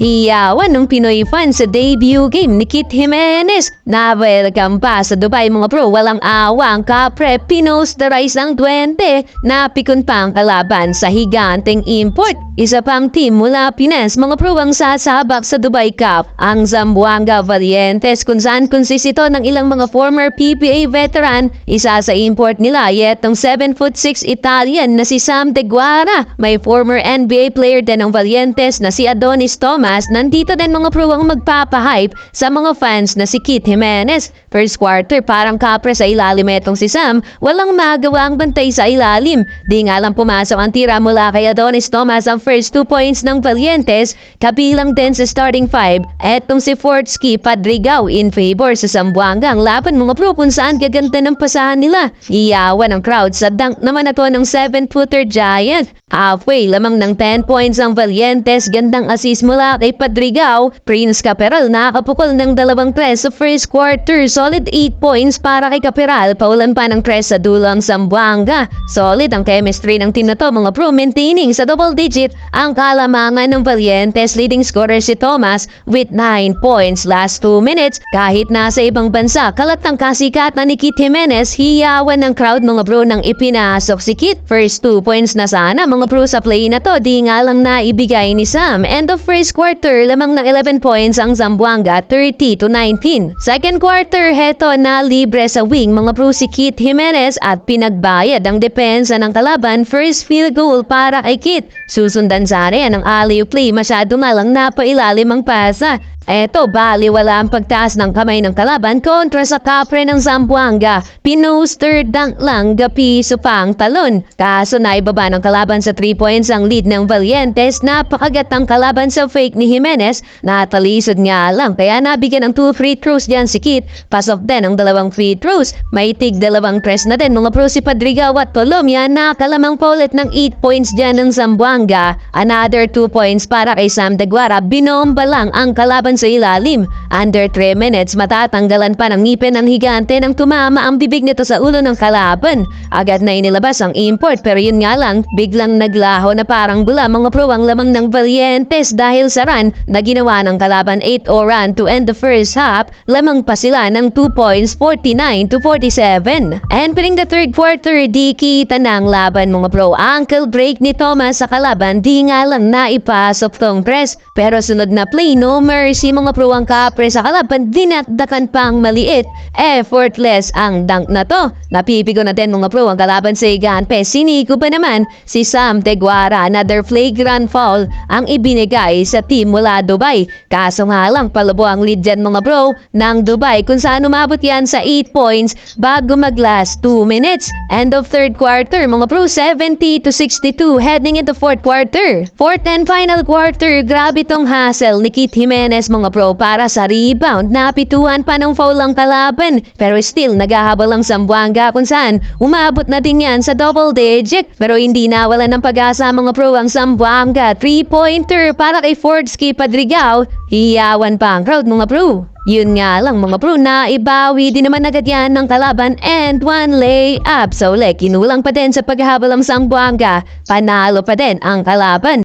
Hiyawan ng Pinoy fans sa debut game ni Kit Jimenez. Na-welcome pa sa Dubai mga pro. Walang awa ang kapre. Pinos the rise ng 20. Napikon pa ang kalaban sa higanteng import. Isa pang team mula Pinas mga pro ang sasabak sa Dubai Cup. Ang Zamboanga Valientes kung saan konsisito ng ilang mga former PPA veteran. Isa sa import nila yetong 7'6 Italian na si Sam De. May former NBA player din ng Valientes na si Adonis Thomas. Nandito din mga pro ang magpapahype sa mga fans na si Kit Jimenez. First quarter parang kapre sa ilalim etong si Sam. Walang magawa ang bantay sa ilalim. Di nga lang pumasok ang tira mula kay Adonis Thomas ang first two points ng Valientes. Kabilang din sa starting five. Etong si Fortsky Padrigaw in favor sa Zamboanga. Ang laban mga pro kung saan gaganda ng pasahan nila. Iyawan ang crowd sa dunk naman na ng 7-footer giant. Halfway lamang ng 10 points ang Valientes. Gandang assist mula kay Padrigaw. Prince Caperal nakakapukol ng dalawang tres sa first quarter. Solid 8 points para kay Caperal. Paulan pa ng tres sa dulo ang Zamboanga. Solid ang chemistry ng team na to mga pro. Maintaining sa double digit ang kalamangan ng Valientes. Leading scorer si Thomas with 9 points last 2 minutes. Kahit nasa ibang bansa, kalatang kasikat na ni Kit Jimenez, hiyawan ng crowd mga bro nang ipinasok si Kit. First 2 points na sana mga bro sa play na to, di nga lang naibigay ni Sam. End of first quarter, lamang ng 11 points ang Zamboanga, 30 to 19. Second quarter, heto na libre sa wing mga si Kit Jimenez at pinagbayad ang depensa ng kalaban. First field goal para kay Kit. Susundan sa area ng alley play, masyado na lang napailalim ang pasa. Eto, bali wala ang pagtaas ng kamay ng kalaban kontra sa kapre ng Zamboanga. Pinuster dunk lang gapiso pa ang talon. Kaso naibaba ng kalaban sa 3 points ang lead ng Valientes. Napakagat ang kalaban sa fake ni Jimenez. Natalisod nga lang kaya nabigyan ng 2 free throws diyan si Kit. Pass off din ang dalawang free throws. May tig dalawang tres na din mga pro si Padrigaw at Tolomia. Nakalamang pa ulit ng 8 points diyan ng Zamboanga. Another 2 points para kay Sam Deguara. Binomba lang ang kalaban sa ilalim. Under 3 minutes, matatanggalan pa ng ngipin ng higante nang tumama ang bibig nito sa ulo ng kalaban. Agad na inilabas ang import pero yun nga lang, biglang naglaho na parang bula mga pro ang lamang ng Valientes dahil sa run na ginawa ng kalaban 8 o run to end the first half, lamang pa sila ng 2 points 49 to 47. Entering the third quarter, di kita ang laban mga pro. Ankle break ni Thomas sa kalaban, di nga lang naipasok tong press. Pero sunod na play, no mercy mga pro ang kapre sa kalaban, dinakdakan pang maliit. Effortless ang dunk na to. Napipigo na din mga pro ang kalaban sa Iganpe. Siniko pa naman si Sam Teguara. Another flagrant foul ang ibinigay sa team mula Dubai. Kaso nga lang palabo ang lead dyan mga pro ng Dubai kung saan umabot yan sa 8 points bago mag-last 2 minutes. End of third quarter mga pro 70 to 62 heading into fourth quarter. Fourth and final quarter, grabe tong hassle ni Kit Jimenez mga pro para sa rebound. Napituan pa ng foul ang kalaban pero still naghahabol ang Zamboanga kung saan umabot na din yan sa double digit pero hindi nawala ng pag-asa mga pro ang Zamboanga. 3-pointer para kay Fordsky Padrigaw. Hiyawan pa ang crowd mga pro. Yun nga lang mga pro na ibawi din naman agad yan ng kalaban and one lay up. So le, kinulang pa din sa paghahabol ang Zamboanga. Panalo pa din ang kalaban.